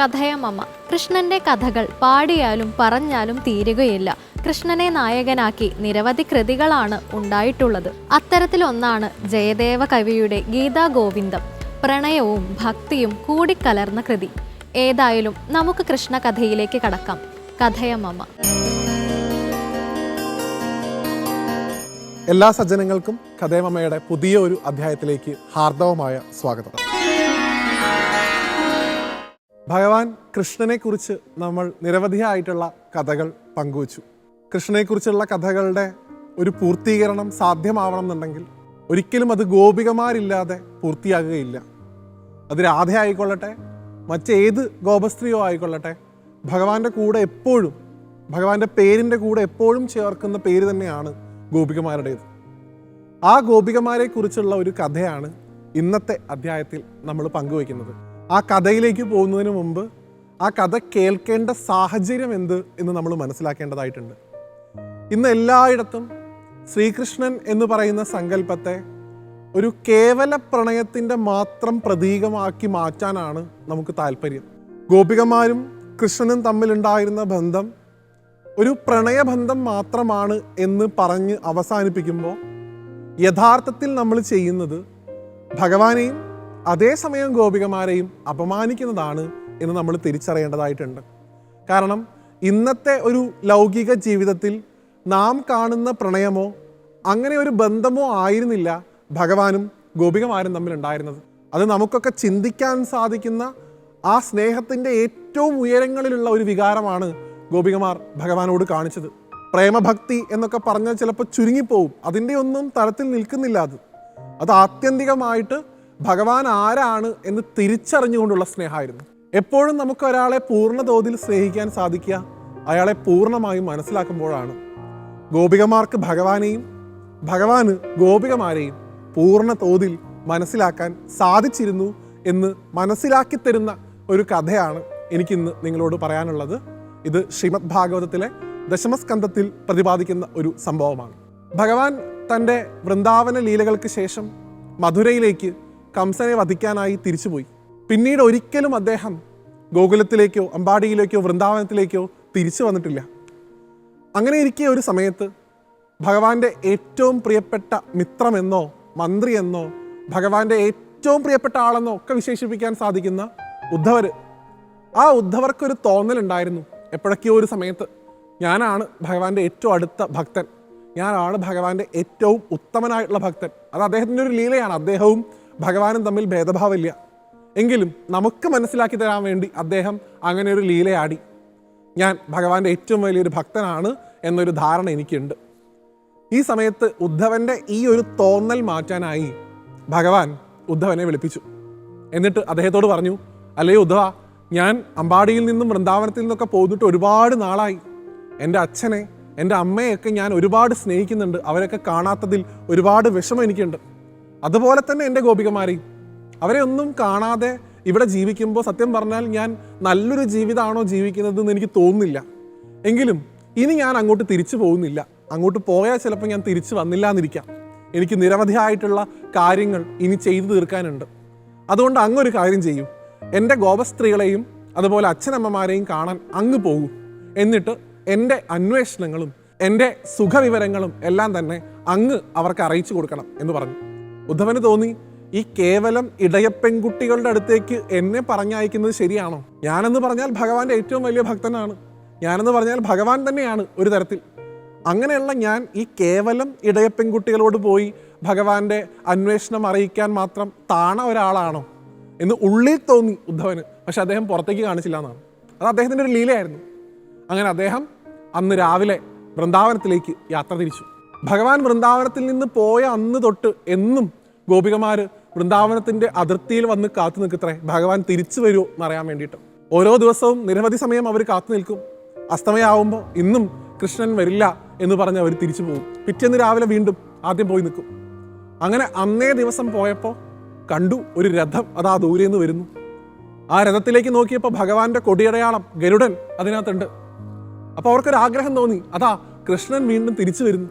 കഥയമമ്മ കൃഷ്ണന്റെ കഥകൾ പാടിയാലും പറഞ്ഞാലും തീരുകയില്ല. കൃഷ്ണനെ നായകനാക്കി നിരവധി കൃതികളാണ് ഉണ്ടായിട്ടുള്ളത്. അത്തരത്തിലൊന്നാണ് ജയദേവ കവിയുടെ ഗീതാ ഗോവിന്ദം. പ്രണയവും ഭക്തിയും കൂടിക്കലർന്ന കൃതി. ഏതായാലും നമുക്ക് കൃഷ്ണ കഥയിലേക്ക് കടക്കാം. കഥയമ്മ എല്ലാ സജ്ജനങ്ങൾക്കും കഥയമ്മയുടെ പുതിയ ഒരു അധ്യായത്തിലേക്ക് ഹാർദവമായ സ്വാഗതം. ഭഗവാൻ കൃഷ്ണനെക്കുറിച്ച് നമ്മൾ നിരവധിയായിട്ടുള്ള കഥകൾ പങ്കുവച്ചു. കൃഷ്ണനെക്കുറിച്ചുള്ള കഥകളുടെ ഒരു പൂർത്തീകരണം സാധ്യമാവണം എന്നുണ്ടെങ്കിൽ ഒരിക്കലും അത് ഗോപികമാരില്ലാതെ പൂർത്തിയാകുകയില്ല. അത് രാധ ആയിക്കൊള്ളട്ടെ മറ്റേത് ഗോപസ്ത്രീയോ ആയിക്കൊള്ളട്ടെ ഭഗവാന്റെ കൂടെ എപ്പോഴും ഭഗവാന്റെ പേരിന്റെ കൂടെ എപ്പോഴും ചേർക്കുന്ന പേര് തന്നെയാണ് ഗോപികമാരുടേത്. ആ ഗോപികമാരെക്കുറിച്ചുള്ള ഒരു കഥയാണ് ഇന്നത്തെ അധ്യായത്തിൽ നമ്മൾ പങ്കുവയ്ക്കുന്നത്. ആ കഥയിലേക്ക് പോകുന്നതിന് മുമ്പ് ആ കഥ കേൾക്കേണ്ട സാഹചര്യം എന്ത് എന്ന് നമ്മൾ മനസ്സിലാക്കേണ്ടതായിട്ടുണ്ട്. ഇന്ന് എല്ലായിടത്തും ശ്രീകൃഷ്ണൻ എന്ന് പറയുന്ന സങ്കല്പത്തെ ഒരു കേവല പ്രണയത്തിന്റെ മാത്രം പ്രതീകമാക്കി മാറ്റാനാണ് നമുക്ക് താല്പര്യം. ഗോപികമാരും കൃഷ്ണനും തമ്മിലുണ്ടായിരുന്ന ബന്ധം ഒരു പ്രണയബന്ധം മാത്രമാണ് എന്ന് പറഞ്ഞ് അവസാനിപ്പിക്കുമ്പോൾ യഥാർത്ഥത്തിൽ നമ്മൾ ചെയ്യുന്നത് ഭഗവാനെയും അതേസമയം ഗോപികമാരെയും അപമാനിക്കുന്നതാണ് എന്ന് നമ്മൾ തിരിച്ചറിയേണ്ടതായിട്ടുണ്ട്. കാരണം ഇന്നത്തെ ഒരു ലൗകിക ജീവിതത്തിൽ നാം കാണുന്ന പ്രണയമോ അങ്ങനെ ഒരു ബന്ധമോ ആയിരുന്നില്ല ഭഗവാനും ഗോപികമാരും തമ്മിൽ ഉണ്ടായിരുന്നത് അത് നമുക്കൊക്കെ ചിന്തിക്കാൻ സാധിക്കുന്ന ആ സ്നേഹത്തിന്റെ ഏറ്റവും ഉയരങ്ങളിലുള്ള ഒരു വികാരമാണ് ഗോപികമാർ ഭഗവാനോട് കാണിച്ചത്. പ്രേമഭക്തി എന്നൊക്കെ പറഞ്ഞാൽ ചിലപ്പോൾ ചുരുങ്ങിപ്പോവും. അതിന്റെ ഒന്നും തരത്തിൽ നിൽക്കുന്നില്ല അത്. അത് ആത്യന്തികമായിട്ട് ഭഗവാൻ ആരാണ് എന്ന് തിരിച്ചറിഞ്ഞുകൊണ്ടുള്ള സ്നേഹമായിരുന്നു. എപ്പോഴും നമുക്ക് ഒരാളെ പൂർണ തോതിൽ സ്നേഹിക്കാൻ സാധിക്കുക അയാളെ പൂർണമായും മനസ്സിലാക്കുമ്പോഴാണ്. ഗോപികമാർക്ക് ഭഗവാനെയും ഭഗവാന് ഗോപികമാരെയും പൂർണ തോതിൽ മനസ്സിലാക്കാൻ സാധിച്ചിരുന്നു എന്ന് മനസ്സിലാക്കി തരുന്ന ഒരു കഥയാണ് എനിക്കിന്ന് നിങ്ങളോട് പറയാനുള്ളത്. ഇത് ശ്രീമദ് ഭാഗവതത്തിലെ ദശമസ്കന്ധത്തിൽ പ്രതിപാദിക്കുന്ന ഒരു സംഭവമാണ്. ഭഗവാൻ തന്റെ വൃന്ദാവന ലീലകൾക്ക് ശേഷം മധുരയിലേക്ക് കംസനെ വധിക്കാനായി തിരിച്ചുപോയി. പിന്നീട് ഒരിക്കലും അദ്ദേഹം ഗോകുലത്തിലേക്കോ അമ്പാടിയിലേക്കോ വൃന്ദാവനത്തിലേക്കോ തിരിച്ചു വന്നിട്ടില്ല. അങ്ങനെ ഇരിക്കെ ഒരു സമയത്ത് ഭഗവാന്റെ ഏറ്റവും പ്രിയപ്പെട്ട മിത്രമെന്നോ മന്ത്രിയെന്നോ ഭഗവാന്റെ ഏറ്റവും പ്രിയപ്പെട്ട ആളെന്നോ ഒക്കെ വിശേഷിപ്പിക്കാൻ സാധിക്കുന്ന ഉദ്ധവർ ആ ഉദ്ധവർക്കൊരു തോന്നലുണ്ടായിരുന്നു എപ്പോഴൊക്കെയോ ഒരു സമയത്ത്. ഞാനാണ് ഭഗവാന്റെ ഏറ്റവും അടുത്ത ഭക്തൻ. ഞാനാണ് ഭഗവാന്റെ ഏറ്റവും ഉത്തമനായിട്ടുള്ള ഭക്തൻ. അത് അദ്ദേഹത്തിന്റെ ഒരു ലീലയാണ്. അദ്ദേഹവും ഭഗവാനും തമ്മിൽ ഭേദഭാവമില്ല. എങ്കിലും നമുക്ക് മനസ്സിലാക്കി തരാൻ വേണ്ടി അദ്ദേഹം അങ്ങനെ ഒരു ലീലയാടി. ഞാൻ ഭഗവാന്റെ ഏറ്റവും വലിയൊരു ഭക്തനാണ് എന്നൊരു ധാരണ എനിക്കുണ്ട്. ഈ സമയത്ത് ഉദ്ധവന്റെ ഈ ഒരു തോന്നൽ മാറ്റാനായി ഭഗവാൻ ഉദ്ധവനെ വിളിപ്പിച്ചു. എന്നിട്ട് അദ്ദേഹത്തോട് പറഞ്ഞു അല്ലേ ഉദ്ധവ ഞാൻ അമ്പാടിയിൽ നിന്നും വൃന്ദാവനത്തിൽ നിന്നൊക്കെ പോന്നിട്ട് ഒരുപാട് നാളായി. എന്റെ അച്ഛനെ എന്റെ അമ്മയൊക്കെ ഞാൻ ഒരുപാട് സ്നേഹിക്കുന്നുണ്ട്. അവരൊക്കെ കാണാത്തതിൽ ഒരുപാട് വിഷമം എനിക്കുണ്ട്. അതുപോലെ തന്നെ എന്റെ ഗോപികമാരി അവരെ ഒന്നും കാണാതെ ഇവിടെ ജീവിക്കുമ്പോൾ സത്യം പറഞ്ഞാൽ ഞാൻ നല്ലൊരു ജീവിതമാണോ ജീവിക്കുന്നതെന്ന് എനിക്ക് തോന്നുന്നില്ല. എങ്കിലും ഇനി ഞാൻ അങ്ങോട്ട് തിരിച്ചു പോകുന്നില്ല. അങ്ങോട്ട് പോയാൽ ചിലപ്പോൾ ഞാൻ തിരിച്ചു വന്നില്ല എന്നിരിക്കാം. എനിക്ക് നിരവധിയായിട്ടുള്ള കാര്യങ്ങൾ ഇനി ചെയ്തു തീർക്കാനുണ്ട്. അതുകൊണ്ട് അങ്ങൊരു കാര്യം ചെയ്യും. എന്റെ ഗോപസ്ത്രീകളെയും അതുപോലെ അച്ഛനമ്മമാരെയും കാണാൻ അങ്ങ് പോകും. എന്നിട്ട് എന്റെ അന്വേഷണങ്ങളും എന്റെ സുഖവിവരങ്ങളും എല്ലാം തന്നെ അങ്ങ് അവർക്ക് അറിയിച്ചു കൊടുക്കണം എന്ന് പറഞ്ഞു. ഉദ്ധവന് തോന്നി ഈ കേവലം ഇടയപ്പെൺകുട്ടികളുടെ അടുത്തേക്ക് എന്നെ പറഞ്ഞയക്കുന്നത് ശരിയാണോ? ഞാനെന്ന് പറഞ്ഞാൽ ഭഗവാന്റെ ഏറ്റവും വലിയ ഭക്തനാണ്. ഞാനെന്ന് പറഞ്ഞാൽ ഭഗവാൻ തന്നെയാണ് ഒരു തരത്തിൽ. അങ്ങനെയുള്ള ഞാൻ ഈ കേവലം ഇടയപ്പെൺകുട്ടികളോട് പോയി ഭഗവാന്റെ അന്വേഷണം അറിയിക്കാൻ മാത്രം താണ ഒരാളാണോ എന്ന് ഉള്ളിൽ തോന്നി ഉദ്ധവന്. പക്ഷെ അദ്ദേഹം പുറത്തേക്ക് കാണിച്ചില്ല എന്നാണ്. അത് അദ്ദേഹത്തിന്റെ ഒരു ലീലയായിരുന്നു. അങ്ങനെ അദ്ദേഹം അന്ന് രാവിലെ വൃന്ദാവനത്തിലേക്ക് യാത്ര തിരിച്ചു. ഭഗവാൻ വൃന്ദാവനത്തിൽ നിന്ന് പോയ അന്ന് തൊട്ട് എന്നും ഗോപികമാര് വൃന്ദാവനത്തിന്റെ അതിർത്തിയിൽ വന്ന് കാത്തു നിൽക്കത്രേ? ഭഗവാൻ തിരിച്ചു വരുമോ എന്നറിയാൻ വേണ്ടിയിട്ട്. ഓരോ ദിവസവും നിരവധി സമയം അവർ കാത്തു നിൽക്കും. അസ്തമയാവുമ്പോൾ ഇന്നും കൃഷ്ണൻ വരില്ല എന്ന് പറഞ്ഞ് അവർ തിരിച്ചു പോകും. പിറ്റേന്ന് രാവിലെ വീണ്ടും ആദ്യം പോയി നിൽക്കും. അങ്ങനെ അന്നേ ദിവസം പോയപ്പോൾ കണ്ടു ഒരു രഥം അതാ ദൂരെ നിന്ന് വരുന്നു. ആ രഥത്തിലേക്ക് നോക്കിയപ്പോൾ ഭഗവാന്റെ കൊടിയടയാളം ഗരുഡൻ അതിനകത്തുണ്ട്. അപ്പോൾ അവർക്കൊരാഗ്രഹം തോന്നി. അതാ കൃഷ്ണൻ വീണ്ടും തിരിച്ചു വരുന്നു.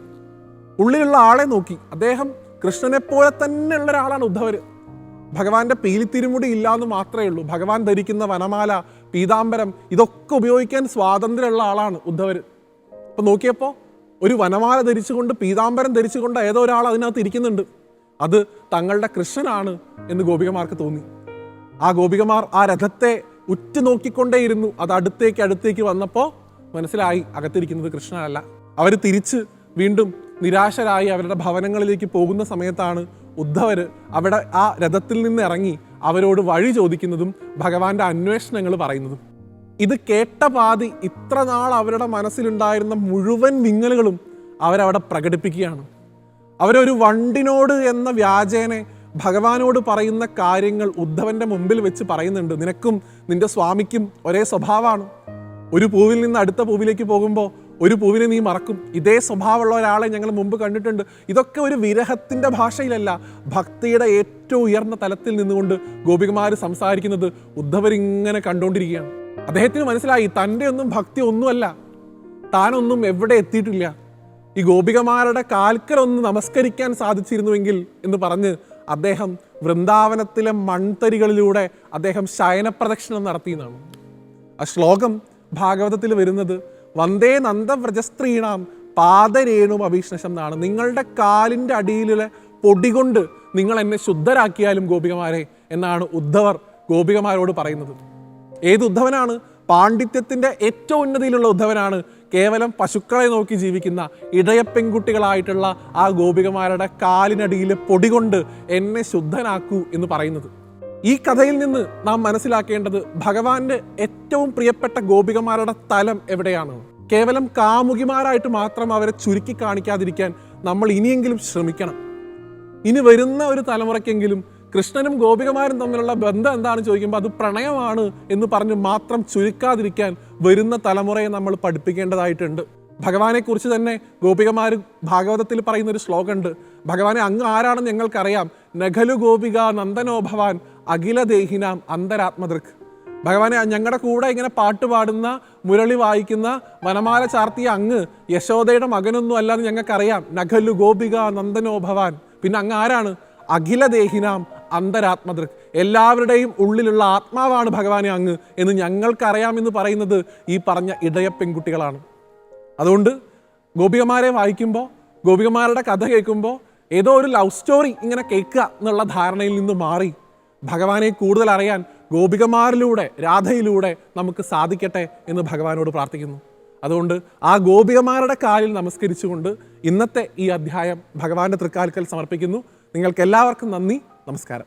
ഉള്ളിലുള്ള ആളെ നോക്കി. അദ്ദേഹം കൃഷ്ണനെ പോലെ ഉള്ള ഒരാളാണ് ഉദ്ധവർ. ഭഗവാന്റെ പീലിത്തിരുമുടി ഇല്ല എന്ന് മാത്രമേ ഉള്ളൂ. ഭഗവാൻ ധരിക്കുന്ന വനമാല പീതാംബരം ഇതൊക്കെ ഉപയോഗിക്കാൻ സ്വാതന്ത്ര്യമുള്ള ആളാണ് ഉദ്ധവർ. അപ്പം നോക്കിയപ്പോൾ ഒരു വനമാല ധരിച്ചുകൊണ്ട് പീതാംബരം ധരിച്ചുകൊണ്ട് ഏതോ ഒരാൾ അതിനകത്ത് ഇരിക്കുന്നുണ്ട്. അത് തങ്ങളുടെ കൃഷ്ണനാണ് എന്ന് ഗോപികമാർക്ക് തോന്നി. ആ ഗോപികമാർ ആ രഥത്തെ ഉറ്റുനോക്കിക്കൊണ്ടേയിരുന്നു. അത് അടുത്തേക്ക് അടുത്തേക്ക് വന്നപ്പോൾ മനസ്സിലായി അകത്തിരിക്കുന്നത് കൃഷ്ണനല്ല. അവർ തിരിച്ച് വീണ്ടും നിരാശരായി അവരുടെ ഭവനങ്ങളിലേക്ക് പോകുന്ന സമയത്താണ് ഉദ്ധവർ അവിടെ ആ രഥത്തിൽ നിന്ന് ഇറങ്ങി അവരോട് വഴി ചോദിക്കുന്നതും ഭഗവാന്റെ അന്വേഷണങ്ങൾ പറയുന്നതും. ഇത് കേട്ട പാതി ഇത്ര നാൾ അവരുടെ മനസ്സിലുണ്ടായിരുന്ന മുഴുവൻ വിങ്ങലുകളും അവരവിടെ പ്രകടിപ്പിക്കുകയാണ്. അവരൊരു വണ്ടിനോട് എന്ന വ്യാജേനെ ഭഗവാനോട് പറയുന്ന കാര്യങ്ങൾ ഉദ്ധവന്റെ മുമ്പിൽ വെച്ച് പറയുന്നുണ്ട്. നിനക്കും നിന്റെ സ്വാമിക്കും ഒരേ സ്വഭാവമാണ്. ഒരു പൂവിൽ നിന്ന് അടുത്ത പൂവിലേക്ക് പോകുമ്പോൾ ഒരു പൂവിനെ നീ മറക്കും. ഇതേ സ്വഭാവമുള്ള ഒരാളെ ഞങ്ങൾ മുമ്പ് കണ്ടിട്ടുണ്ട്. ഇതൊക്കെ ഒരു വിരഹത്തിന്റെ ഭാഷയിലല്ല. ഭക്തിയുടെ ഏറ്റവും ഉയർന്ന തലത്തിൽ നിന്നുകൊണ്ട് ഗോപികുമാർ സംസാരിക്കുന്നത് ഉദ്ധവരിങ്ങനെ കണ്ടുകൊണ്ടിരിക്കുകയാണ് അദ്ദേഹത്തിന് മനസ്സിലായി തന്റെ ഒന്നും ഭക്തി ഒന്നുമല്ല. താനൊന്നും എവിടെ എത്തിയിട്ടില്ല. ഈ ഗോപികമാരുടെ കാൽക്കലൊന്ന് നമസ്കരിക്കാൻ സാധിച്ചിരുന്നുവെങ്കിൽ എന്ന് പറഞ്ഞ് അദ്ദേഹം വൃന്ദാവനത്തിലെ മൺതരികളിലൂടെ അദ്ദേഹം ശയനപ്രദക്ഷിണം നടത്തിയെന്നാണ്. ആ ശ്ലോകം ഭാഗവതത്തിൽ വരുന്നത് വന്ദേ നന്ദവ്രജസ്ത്രീണാം പാദരേണും അഭീഷ്ണശം എന്നാണ് നിങ്ങളുടെ കാലിന്റെ അടിയിലെ പൊടി കൊണ്ട് നിങ്ങൾ എന്നെ ശുദ്ധരാക്കിയാലും ഗോപികമാരെ എന്നാണ് ഉദ്ധവർ ഗോപികമാരോട് പറയുന്നത്. ഏത് ഉദ്ധവനാണ്? പാണ്ഡിത്യത്തിന്റെ ഏറ്റവും ഉന്നതിയിലുള്ള ഉദ്ധവനാണ്. കേവലം പശുക്കളെ നോക്കി ജീവിക്കുന്ന ഇടയപ്പെൺകുട്ടികളായിട്ടുള്ള ആ ഗോപികമാരുടെ കാലിനടിയിലെ പൊടികൊണ്ട് എന്നെ ശുദ്ധനാക്കൂ എന്ന് പറയുന്നത്. ഈ കഥയിൽ നിന്ന് നാം മനസ്സിലാക്കേണ്ടത് ഭഗവാന്റെ ഏറ്റവും പ്രിയപ്പെട്ട ഗോപികമാരുടെ തലം എവിടെയാണ്? കേവലം കാമുകിമാരായിട്ട് മാത്രം അവരെ ചുരുക്കി കാണിക്കാതിരിക്കാൻ നമ്മൾ ഇനിയെങ്കിലും ശ്രമിക്കണം. ഇനി വരുന്ന ഒരു തലമുറയ്ക്കെങ്കിലും കൃഷ്ണനും ഗോപികമാരും തമ്മിലുള്ള ബന്ധം എന്താണ് ചോദിക്കുമ്പോൾ അത് പ്രണയമാണ് എന്ന് പറഞ്ഞ് മാത്രം ചുരുക്കാതിരിക്കാൻ വരുന്ന തലമുറയെ നമ്മൾ പഠിപ്പിക്കേണ്ടതായിട്ടുണ്ട്. ഭഗവാനെ കുറിച്ച് തന്നെ ഗോപികമാർ ഭാഗവതത്തിൽ പറയുന്ന ഒരു ശ്ലോകമുണ്ട്. ഭഗവാനെ അങ്ങ് ആരാണെന്ന് ഞങ്ങൾക്കറിയാം. നഖലു ഗോപിക നന്ദനോ ഭവാൻ അഖിലദേഹിനാം അന്തരാത്മദൃക്. ഭഗവാനെ ഞങ്ങളുടെ കൂടെ ഇങ്ങനെ പാട്ട് പാടുന്ന മുരളി വായിക്കുന്ന വനമാല ചാർത്തിയ അങ്ങ് യശോദയുടെ മകനൊന്നും അല്ലാതെ ഞങ്ങൾക്കറിയാം നഖലു ഗോപിക നന്ദനോ ഭവാൻ. പിന്നെ അങ്ങ് ആരാണ്? അഖിലദേഹിനാം അന്തരാത്മദൃക്. എല്ലാവരുടെയും ഉള്ളിലുള്ള ആത്മാവാണ് ഭഗവാനെ അങ്ങ് എന്ന് ഞങ്ങൾക്കറിയാമെന്ന് പറയുന്നത് ഈ പറഞ്ഞ ഇടയ പെൺകുട്ടികളാണ് അതുകൊണ്ട് ഗോപികമാരെ വായിക്കുമ്പോൾ ഗോപികമാരുടെ കഥ കേൾക്കുമ്പോൾ ഏതോ ഒരു ലവ് സ്റ്റോറി ഇങ്ങനെ കേൾക്കുക എന്നുള്ള ധാരണയിൽ നിന്ന് മാറി. ഭഗവാനെ കൂടുതൽ അറിയാൻ ഗോപികമാരിലൂടെ രാധയിലൂടെ നമുക്ക് സാധിക്കട്ടെ എന്ന് ഭഗവാനോട് പ്രാർത്ഥിക്കുന്നു. അതുകൊണ്ട് ആ ഗോപികമാരുടെ കാലിൽ നമസ്കരിച്ചുകൊണ്ട് ഇന്നത്തെ ഈ അധ്യായം ഭഗവാന്റെ തൃക്കാൽക്കൽ സമർപ്പിക്കുന്നു. നിങ്ങൾക്ക് എല്ലാവർക്കും നന്ദി. നമസ്കാരം.